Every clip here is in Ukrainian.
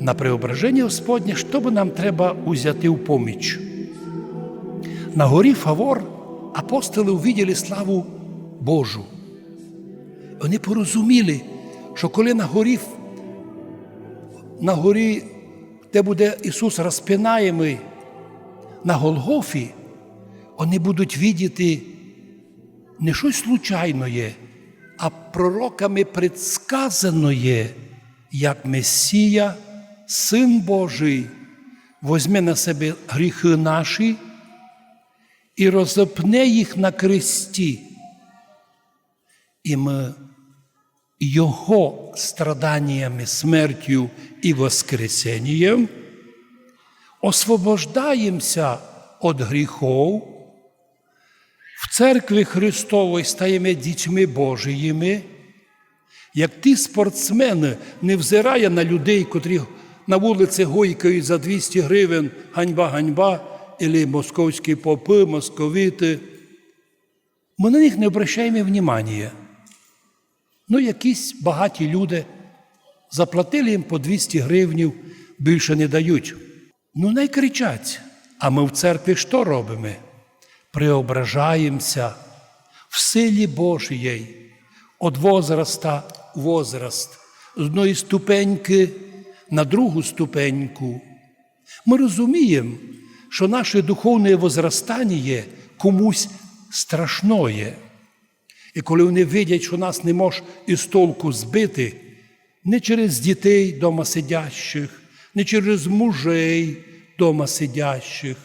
На преображення Господнє, що би нам треба узяти в поміч? На горі Фавор апостоли увиділи славу Божу. Вони порозуміли, що коли на горі, на горі, де буде Ісус розпинаємий, на Голгофі, вони будуть видіти не щось случайне, а пророками предсказаное, як Месія, Син Божий, возьме на себе гріхи наші і розопне їх на кресті. І ми Його страданнями, смертю і воскресенням освобождаємося від гріхов, в церкві Христової стаємо дітьми Божіїми, як ті спортсмени не взирає на людей, котрі на вулиці гойкають за 200 гривень ганьба, ганьба, або московські попи, московити. Ми на них не обращаємо внимання. Ну, якісь багаті люди заплатили їм по 200 гривнів, більше не дають. Ну, не кричать. А ми в церкві що робимо? Преображаємося в силі Божій, від возраста в возраст, з одної ступеньки на другу ступеньку. Ми розуміємо, що наше духовне возрастання комусь страшное. І коли вони видять, що нас не може із толку збити, не через дітей дома сидящих, не через мужей дома сидящих,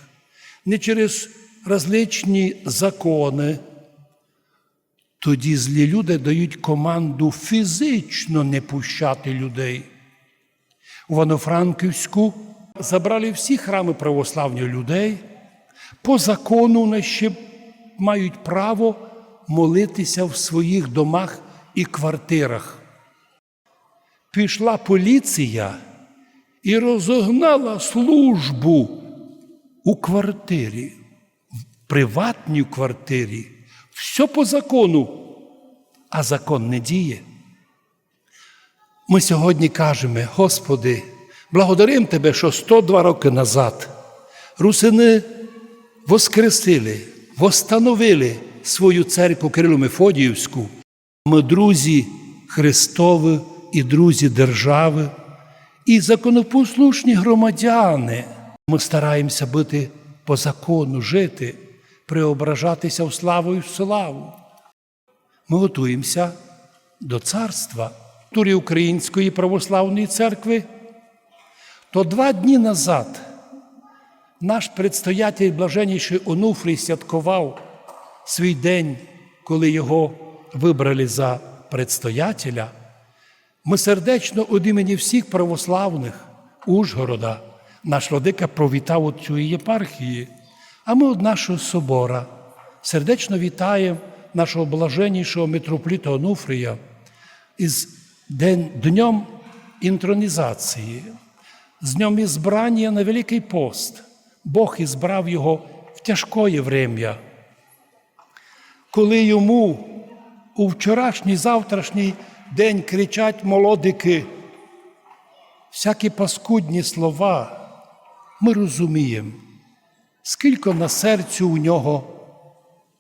не через различні закони, тоді злі люди дають команду фізично не пущати людей. У Івано-Франківську забрали всі храми православних людей. По закону вони ще мають право молитися в своїх домах і квартирах. Пішла поліція і розогнала службу у квартирі, в приватній квартирі. Все по закону, а закон не діє. Ми сьогодні кажемо, Господи, благодарим Тебе, що 102 роки назад русини воскресили, восстановили свою церкву Кирило Мефодіївську. Ми друзі Христові і друзі держави, і законопослушні громадяни. Ми стараємося бути по закону, жити, преображатися в славу і в славу. Ми готуємося до царства турі Української православної церкви. То два дні назад наш предстоятель блаженніший Онуфрій святкував свій день, коли його вибрали за предстоятеля. Ми сердечно від імені всіх православних Ужгорода, наш владика провітав от цієї єпархії, а ми від нашого собора сердечно вітаємо нашого блаженнішого митрополіта Онуфрія із день, днем інтронізації, з днем ізбрання на Великий пост. Бог ізбрав його в тяжкое врем'я, коли йому у вчорашній завтрашній день кричать молодики, всякі паскудні слова, ми розуміємо, скільки на серцю у нього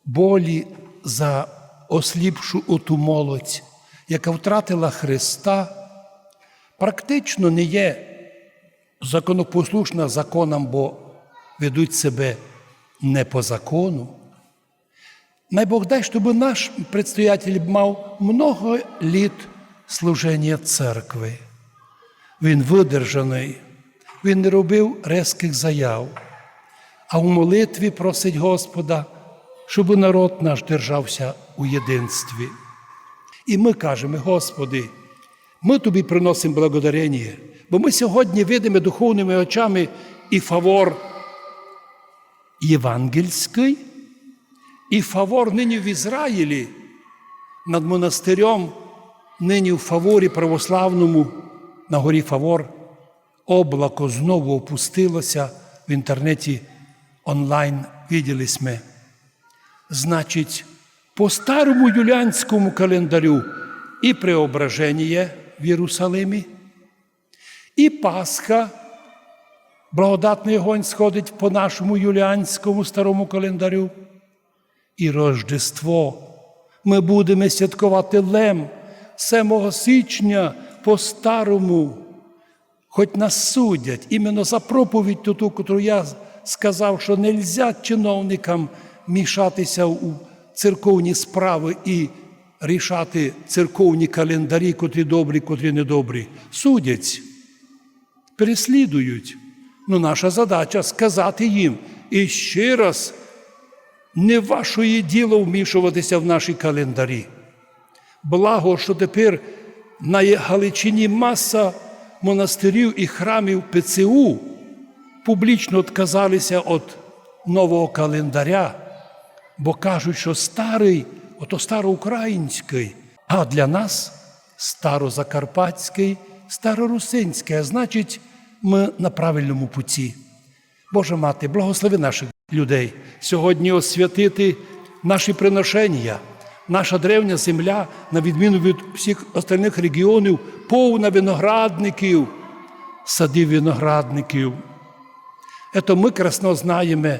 болі за осліпшу оту молодь, яка втратила Христа, практично не є законопослушна законам, бо ведуть себе не по закону. Най Бог дай, щоб наш предстоятель мав много літ служення церкви. Він видержаний, він не робив резких заяв, а в молитві просить Господа, щоб народ наш держався у єдинстві. І ми кажемо, Господи, ми тобі приносимо благодарення, бо ми сьогодні видимо духовними очами і фавор євангельський, і фавор нині в Ізраїлі над монастирем, нині в фаворі православному на горі Фавор. Облако знову опустилося в інтернеті онлайн, виділи ми. Значить, по старому юліанському календарю і преображення в Єрусалимі, І Пасха, благодатний огонь сходить по нашому юліанському старому календарю. І Рождество. Ми будемо святкувати лем 7 січня по старому. Хоч нас судять іменно за проповідь ту, яку я сказав, що не можна чиновникам мішатися у церковні справи і рішати церковні календарі, котрі добрі, котрі недобрі. Судять, переслідують. Ну, наша задача сказати їм і ще раз не вашої діло вмішуватися в наші календарі. Благо, що тепер на Галичині маса монастирів і храмів ПЦУ публічно відказалися від нового календаря, бо кажуть, що старий, ото староукраїнський, а для нас старозакарпатський, старорусинський, а значить, ми на правильному путі. Боже мати, благослови наших людей сьогодні освятити наші приношення. Наша древня земля, на відміну від всіх остальних регіонів, повна виноградників, садів виноградників. Это ми красно знаємо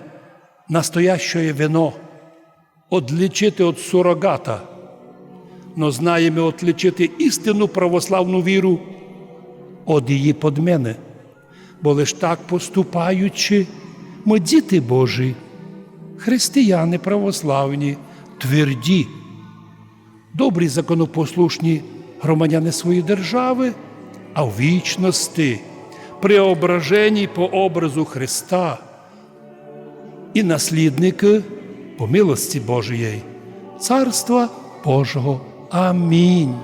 настоящее вино, отличити від сурогата, но знаємо отличити істинну православну віру від її подмени. Бо лиш так поступаючи, ми діти Божі, християни православні, тверді, добрі законопослушні громадяни своєї держави, а в вічності, преображені по образу Христа і наслідники по милості Божої, Царства Божого. Амінь.